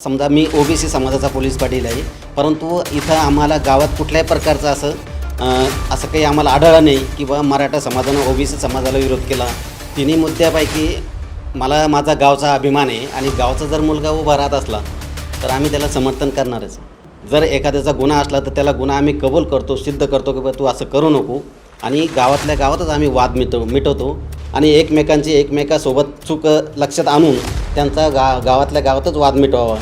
समजा मी ओबीसी समाजाचा पोलीस पाटील आहे परंतु इथं आम्हाला गावात कुठल्याही प्रकारचं असं असं काही आम्हाला आढळलं नाही किंवा मराठा समाजानं ओबीसी समाजाला विरोध केला. तिन्ही मुद्द्यापैकी मला माझा गावचा अभिमान आहे आणि गावचा जर मुलगा उभा राहत असला तर आम्ही त्याला समर्थन करणारच. जर एखाद्याचा गुन्हा असला तर त्याला गुन्हा आम्ही कबूल करतो सिद्ध करतो की बा तू असं करू नको आणि गावातल्या गावातच आम्ही वाद मिटव मिटवतो आणि एकमेकांची एकमेकासोबत चूक लक्षात आणून त्यांचा गा गावातल्या गावातच वाद मिटवावा.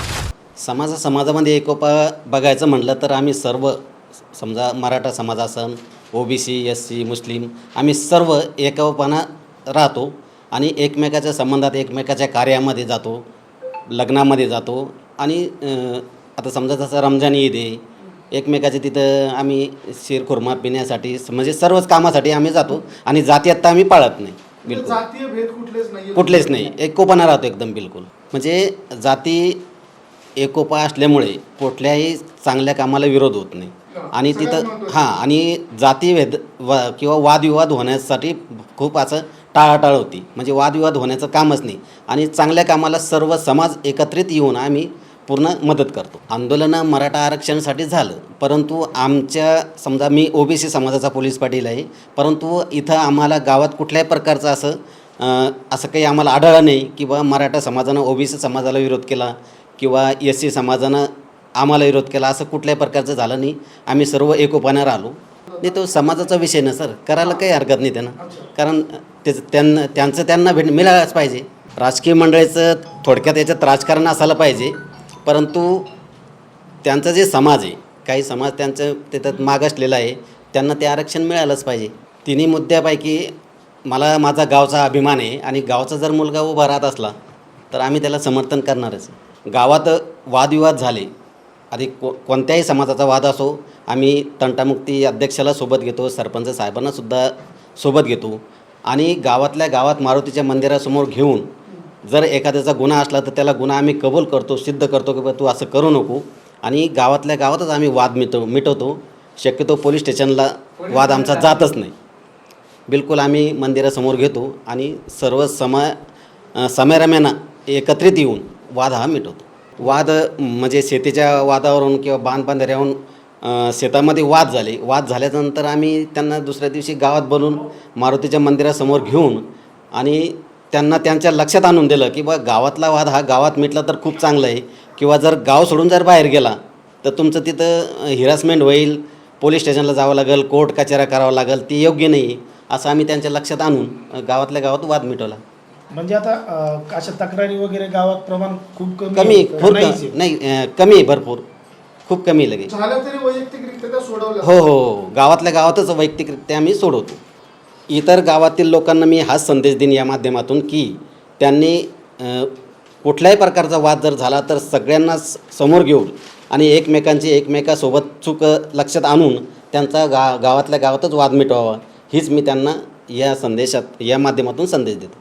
समाजा समाजामध्ये एकोपा बघायचं म्हटलं तर आम्ही सर्व समजा मराठा समाज असन सी एस सी मुस्लिम आम्ही सर्व एकोपाना राहतो आणि एकमेकाच्या संबंधात एकमेकाच्या कार्यामध्ये जातो लग्नामध्ये जातो आणि आता समजा जसं रमजान ईद आहे एकमेकाच्या तिथं आम्ही शिरखुर्मा पिण्यासाठी म्हणजे सर्वच कामासाठी आम्ही जातो आणि जातीयत्ता आम्ही पाळत नाही. बिलकुल. जातीय भेद कुठलेच नाही कुठलेच नाही. एकोपाना राहतो एकदम बिलकुल. म्हणजे जाती एकोपा असल्यामुळे कुठल्याही चांगल्या कामाला विरोध होत नाही. आणि तिथं हां आणि जातीभेद व किंवा वादविवाद होण्यासाठी खूप असं टाळाटाळ होती. म्हणजे वादविवाद होण्याचं कामच नाही. आणि चांगल्या कामाला सर्व समाज एकत्रित येऊन आम्ही पूर्ण मदत करतो. आंदोलनं मराठा आरक्षणासाठी झालं. परंतु आमच्या समजा मी ओबीसी समाजाचा पोलीस पाटील आहे. परंतु इथं आम्हाला गावात कुठल्याही प्रकारचं असं असं काही आम्हाला आढळलं नाही किंवा मराठा समाजानं ओबीसी समाजाला विरोध केला किंवा एस सी समाजानं आम्हाला विरोध केला असं कुठल्याही प्रकारचं झालं नाही. आम्ही सर्व एकोपानं राहिलो. नाही तो समाजाचा विषय ना सर. करायला काही हरकत नाही त्यांना. कारण त्याचं त्यांना त्यांचं त्यांना भेट मिळालंच पाहिजे. राजकीय मंडळीचं थोडक्यात याच्यात राजकारण असायला पाहिजे. परंतु त्यांचा जे समाज आहे काही समाज त्यांचं त्याच्यात मागासलेला आहे त्यांना ते आरक्षण मिळालंच पाहिजे. तिन्ही मुद्द्यापैकी मला माझा गावचा अभिमान आहे आणि गावचा जर मुलगा उभा राहत असला तर आम्ही त्याला समर्थन करणारच. गावात वादविवाद झाले आधी को कोणत्याही समाजाचा वाद असो आम्ही तंटामुक्ती अध्यक्षाला सोबत घेतो सरपंच साहेबांनासुद्धा सोबत घेतो. आणि गावातल्या गावात मारुतीच्या मंदिरासमोर घेऊन जर एखाद्याचा गुन्हा असला तर त्याला गुन्हा आम्ही कबूल करतो सिद्ध करतो की बा तू असं करू नको. आणि गावातल्या गावातच आम्ही वाद मिटव मिटवतो. शक्यतो पोलीस स्टेशनला वाद आमचा जातच नाही. बिलकुल आम्ही मंदिरासमोर घेतो आणि सर्व सम अ, समरम्यानं एकत्रित येऊन वाद हा मिटवतो. वाद म्हणजे शेतीच्या वादावरून किंवा बांधबांधाऱ्याहून अ, शेतामध्ये वाद झाले. वाद झाल्यानंतर आम्ही त्यांना दुसऱ्या दिवशी गावात बोलून मारुतीच्या मंदिरासमोर घेऊन आणि त्यांना त्यांच्या लक्षात आणून दिलं की बा गावातला वाद हा गावात मिटला तर खूप चांगलं आहे किंवा जर गाव सोडून जर बाहेर गेला तर तुमचं तिथं हिरासमेंट होईल पोलीस स्टेशनला जावं लागेल कोर्ट कचेऱ्या करावं लागेल ती योग्य नाही असं आम्ही त्यांच्या लक्षात आणून गावातल्या गावात वाद मिटवला म्हणजे आता अशा तक्रारी वगैरे गावात प्रमाण खूप कमी. खूप. नाही कमी आहे भरपूर खूप कमी लगे झालं तरी वैयक्तिकरित्या त्या सोडवल्या हो हो हो. गावातल्या गावातच वैयक्तिकरित्या आम्ही सोडवतो इतर गावातील लोकांना मी हाच संदेश देईन या माध्यमातून की त्यांनी कुठल्याही प्रकारचा वाद जर झाला तर सगळ्यांना समोर घेऊन आणि एकमेकांची एकमेकासोबत चूक लक्षात आणून त्यांचा गा गावातल्या गावातच वाद मिटवावा. हीच मी त्यांना या संदेशात या माध्यमातून संदेश देतो.